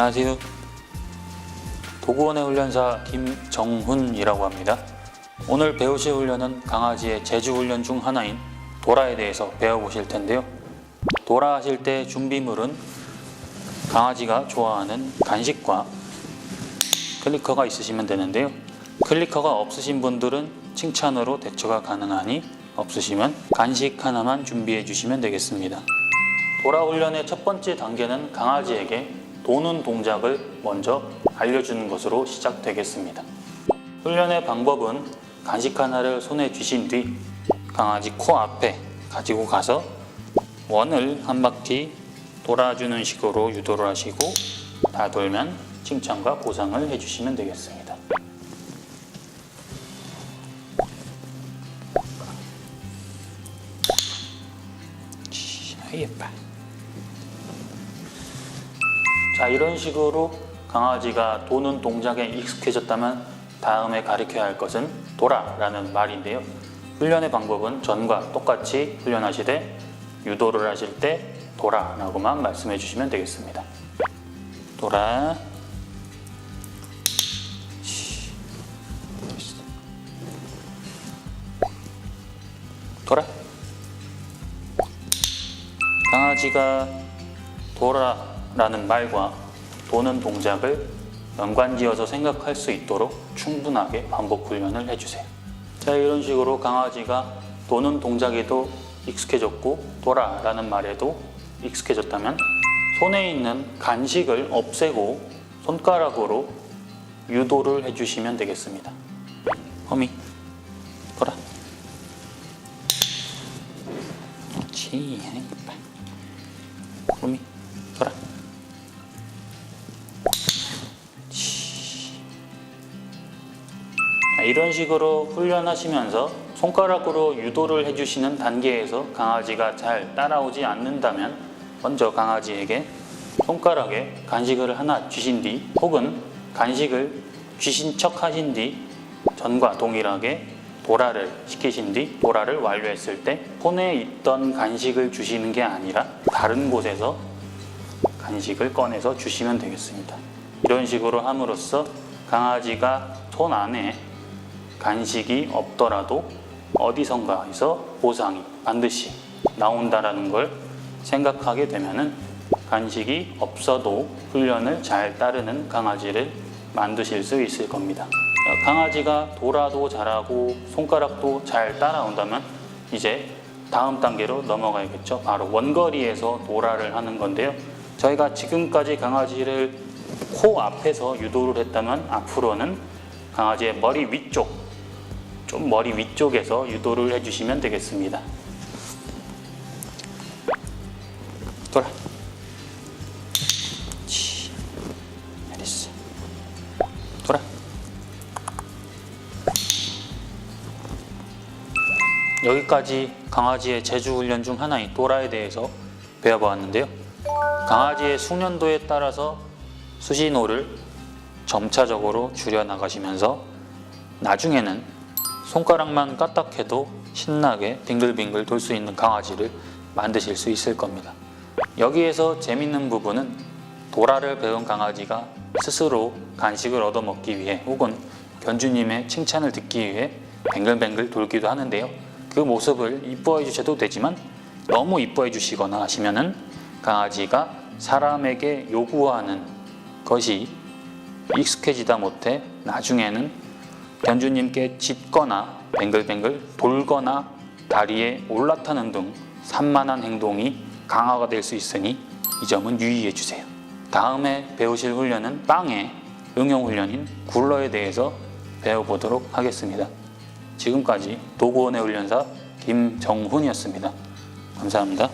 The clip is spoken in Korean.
안녕하세요. 도구원의 훈련사 김정훈이라고 합니다. 오늘 배우실 훈련은 강아지의 제주 훈련 중 하나인 도라에 대해서 배워보실 텐데요. 도라 하실 때 준비물은 강아지가 좋아하는 간식과 클리커가 있으시면 되는데요. 클리커가 없으신 분들은 칭찬으로 대처가 가능하니 없으시면 간식 하나만 준비해 주시면 되겠습니다. 도라 훈련의 첫 번째 단계는 강아지에게 도는 동작을 먼저 알려주는 것으로 시작되겠습니다. 훈련의 방법은 간식 하나를 손에 쥐신 뒤 강아지 코 앞에 가지고 가서 원을 한 바퀴 돌아주는 식으로 유도를 하시고 다 돌면 칭찬과 보상을 해주시면 되겠습니다. 예뻐. 자 이런 식으로 강아지가 도는 동작에 익숙해졌다면 다음에 가르쳐야 할 것은 도라라는 말인데요. 훈련의 방법은 전과 똑같이 훈련하시되 유도를 하실 때 도라라고만 말씀해 주시면 되겠습니다. 도라 도라 강아지가 도라 라는 말과 도는 동작을 연관지어서 생각할 수 있도록 충분하게 반복 훈련을 해주세요. 자, 이런 식으로 강아지가 도는 동작에도 익숙해졌고 도라라는 말에도 익숙해졌다면 손에 있는 간식을 없애고 손가락으로 유도를 해주시면 되겠습니다. 허미, 도라. 그렇지. 호미, 이런 식으로 훈련하시면서 손가락으로 유도를 해주시는 단계에서 강아지가 잘 따라오지 않는다면 먼저 강아지에게 손가락에 간식을 하나 쥐신 뒤 혹은 간식을 쥐신 척 하신 뒤 전과 동일하게 도라를 시키신 뒤 도라를 완료했을 때 손에 있던 간식을 주시는 게 아니라 다른 곳에서 간식을 꺼내서 주시면 되겠습니다. 이런 식으로 함으로써 강아지가 손 안에 간식이 없더라도 어디선가에서 보상이 반드시 나온다라는 걸 생각하게 되면은 간식이 없어도 훈련을 잘 따르는 강아지를 만드실 수 있을 겁니다. 강아지가 돌아도 잘하고 손가락도 잘 따라온다면 이제 다음 단계로 넘어가야겠죠. 바로 원거리에서 도라를 하는 건데요. 저희가 지금까지 강아지를 코 앞에서 유도를 했다면 앞으로는 강아지의 머리 위쪽, 좀 머리 위쪽에서 유도를 해주시면 되겠습니다. 돌아. 여기까지 강아지의 제주 훈련 중 하나인 도라에 대해서 배워보았는데요. 강아지의 숙련도에 따라서 수신호를 점차적으로 줄여 나가시면서 나중에는 손가락만 까딱해도 신나게 빙글빙글 돌 수 있는 강아지를 만드실 수 있을 겁니다. 여기에서 재밌는 부분은 도라를 배운 강아지가 스스로 간식을 얻어먹기 위해 혹은 견주님의 칭찬을 듣기 위해 뱅글뱅글 돌기도 하는데요. 그 모습을 이뻐해 주셔도 되지만 너무 이뻐해 주시거나 하시면은 강아지가 사람에게 요구하는 것이 익숙해지다 못해 나중에는 견주님께 짖거나 뱅글뱅글 돌거나 다리에 올라타는 등 산만한 행동이 강화가 될 수 있으니 이 점은 유의해 주세요. 다음에 배우실 훈련은 빵의 응용 훈련인 굴러에 대해서 배워보도록 하겠습니다. 지금까지 도구원의 훈련사 김정훈이었습니다. 감사합니다.